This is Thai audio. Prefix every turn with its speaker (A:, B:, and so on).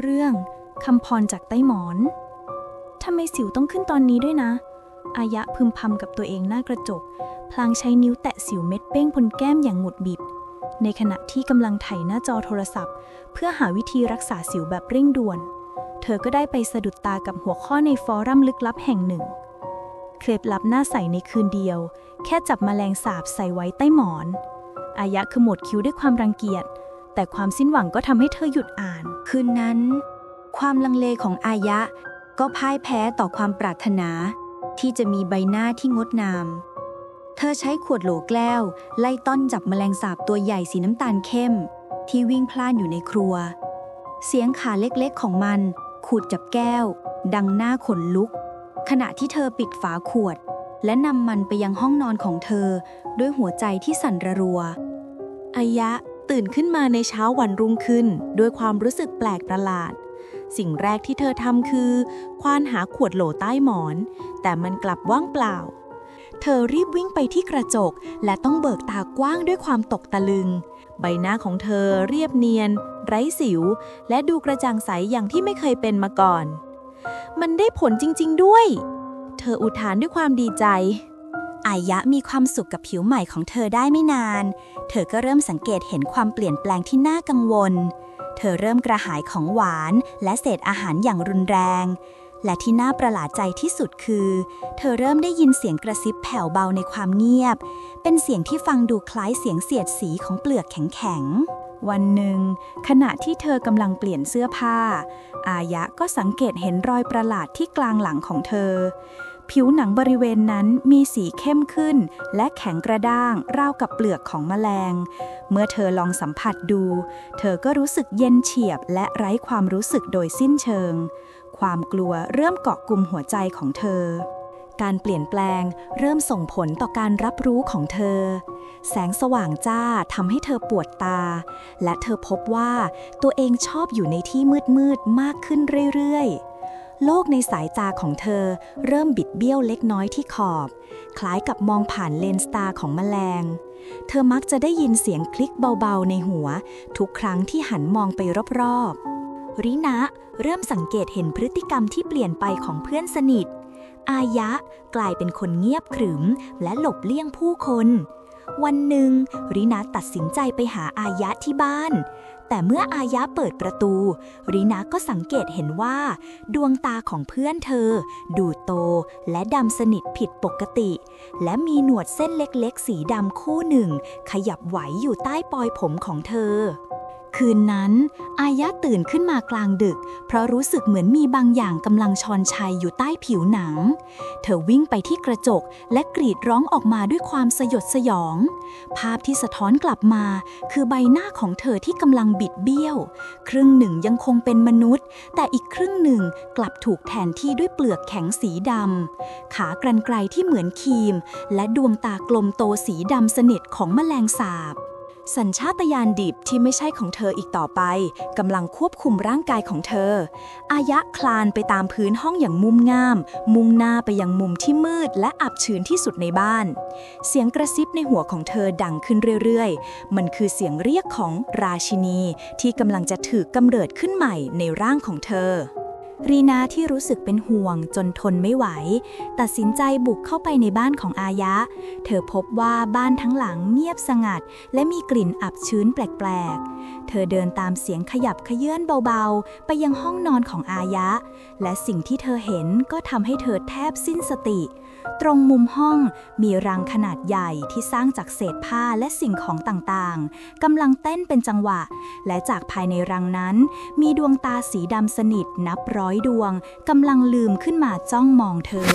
A: เรื่องคำพรจากใต้หมอนทำไมสิวต้องขึ้นตอนนี้ด้วยนะ อายะพึมพำกับตัวเองหน้ากระจก พลางใช้นิ้วแตะสิวเม็ดเป้งบนแก้มอย่างหงุดหงิด ในขณะที่กำลังไถหน้าจอโทรศัพท์ เพื่อหาวิธีรักษาสิวแบบเร่งด่วน เธอก็ได้ไปสะดุดตากับหัวข้อในฟอรัมลึกลับแห่งหนึ่ง เคล็ดลับหน้าใสในคืนเดียว แค่จับแมลงสาบใส่ไว้ใต้หมอน อายะขมวดคิ้วด้วยความรังเกียจ แต่ความสิ้นหวังก็ทำให้เธอหยุดอ่าน
B: คืนนั้น ความลังเลของอายะก็พ่ายแพ้ต่อความปรารถนา ที่จะมีใบหน้าที่งดงาม เธอใช้ขวดโหลแก้ว ไล่ต้อนจับแมลงสาบตัวใหญ่สีน้ำตาลเข้ม ที่วิ่งพล่านอยู่ในครัว เสียงขาเล็กๆของมันขูดจับแก้ว ดังหน้าขนลุก ขณะที่เธอปิดฝาขวด และนำมันไปยังห้องนอนของเธอ ด้วยหัวใจที่สั่นระรัว
C: อายะ ตื่นขึ้นมาในเช้าวันรุ่งขึ้น ด้วยความรู้สึกแปลกประหลาด สิ่งแรกที่เธอทำคือ ควานหาขวดโหลใต้หมอน แต่มันกลับว่างเปล่า เธอรีบวิ่งไปที่กระจก และต้องเบิกตากว้างด้วยความตกตะลึง ใบหน้าของเธอเรียบเนียน ไร้สิว และดูกระจ่างใสอย่างที่ไม่เคยเป็นมาก่อน มันได้ผลจริง ๆ ด้วย เธออุทานด้วยความดีใจ
B: อายะมีความสุขกับผิวใหม่ของเธอได้ไม่นาน เธอก็เริ่มสังเกตเห็นความเปลี่ยนแปลงที่น่ากังวล เธอเริ่มกระหายของหวานและเศษอาหารอย่างรุนแรง และที่น่าประหลาดใจที่สุดคือ เธอเริ่มได้ยินเสียงกระซิบแผ่วเบาในความเงียบ เป็นเสียงที่ฟังดูคล้ายเสียงเสียดสีของเปลือกแข็ง
A: วันหนึ่ง ขณะที่เธอกำลังเปลี่ยนเสื้อผ้า อายะก็สังเกตเห็นรอยประหลาดที่กลางหลังของเธอ ผิวหนังบริเวณนั้นมีสีเข้มขึ้น และแข็งกระด้างราวกับเปลือกของแมลง เมื่อเธอลองสัมผัสดู เธอก็รู้สึกเย็นเฉียบและไร้ความรู้สึกโดยสิ้นเชิง ความกลัวเริ่มเกาะกลุ่มหัวใจของเธอ การเปลี่ยนแปลงเริ่มส่งผลต่อการรับรู้ของเธอ แสงสว่างจ้าทำให้เธอปวดตา และเธอพบว่าตัวเองชอบอยู่ในที่มืดๆมากขึ้นเรื่อยๆ โลกในสายตาของเธอเริ่มบิดเบี้ยวเล็กน้อยที่ขอบ คล้ายกับมองผ่านเลนส์ตาของแมลง เธอมักจะได้ยินเสียงคลิกเบาๆในหัว ทุกครั้งที่หันมองไปรอบๆ รินะเริ่มสังเกตเห็นพฤติกรรมที่เปลี่ยนไปของเพื่อนสนิท อายะกลายเป็นคนเงียบขรึมและหลบเลี่ยงผู้คน วันหนึ่งรินาตัดสินใจไปหาอายะที่บ้าน แต่เมื่ออายะเปิดประตูรินาก็สังเกตเห็นว่า ดวงตาของเพื่อนเธอ ดูโตและดำสนิทผิดปกติ และมีหนวดเส้นเล็กๆ สีดำคู่หนึ่ง ขยับไหวอยู่ใต้ปลอยผมของเธอ คืนนั้น อายะตื่นขึ้นมากลางดึก เพราะรู้สึกเหมือนมีบางอย่างกำลังชอนชัยอยู่ใต้ผิวหนัง เธอวิ่งไปที่กระจกและกรีดร้องออกมาด้วยความสยดสยอง ภาพที่สะท้อนกลับมา คือใบหน้าของเธอที่กำลังบิดเบี้ยว ครึ่งหนึ่งยังคงเป็นมนุษย์ แต่อีกครึ่งหนึ่งกลับถูกแทนที่ด้วยเปลือกแข็งสีดำขากรรไกรที่เหมือนครีม และดวงตากลมโตสีดำสนิทของแมลงสาบ สัญชาตญาณดิบที่ไม่ใช่ของเธออีกต่อไปกำลังควบคุมร่างกายของเธอ อายะคลานไปตามพื้นห้องอย่างมุมง่าม มุ่งหน้าไปยังมุมที่มืดและอับชื้นที่สุดในบ้าน เสียงกระซิบในหัวของเธอดังขึ้นเรื่อยๆ มันคือเสียงเรียกของราชินีที่กำลังจะถือกำเนิดขึ้นใหม่ในร่างของเธอ รีนาที่รู้สึกเป็นห่วงจนทนไม่ไหว ตัดสินใจบุกเข้าไปในบ้านของอายะ เธอพบว่าบ้านทั้งหลังเงียบสงัด และมีกลิ่นอับชื้นแปลกๆ เธอเดินตามเสียงขยับขยื่นเบาๆ ไปยังห้องนอนของอายะ และสิ่งที่เธอเห็นก็ทำให้เธอแทบสิ้นสติ ตรงมุมห้องมีรังขนาดใหญ่ที่สร้างจากเศษผ้าและสิ่งของต่างๆ กำลังเต้นเป็นจังหวะ และจากภายในรังนั้น มีดวงตาสีดำสนิทนับร้อยดวงกำลังลืมขึ้นมาจ้องมองเธอ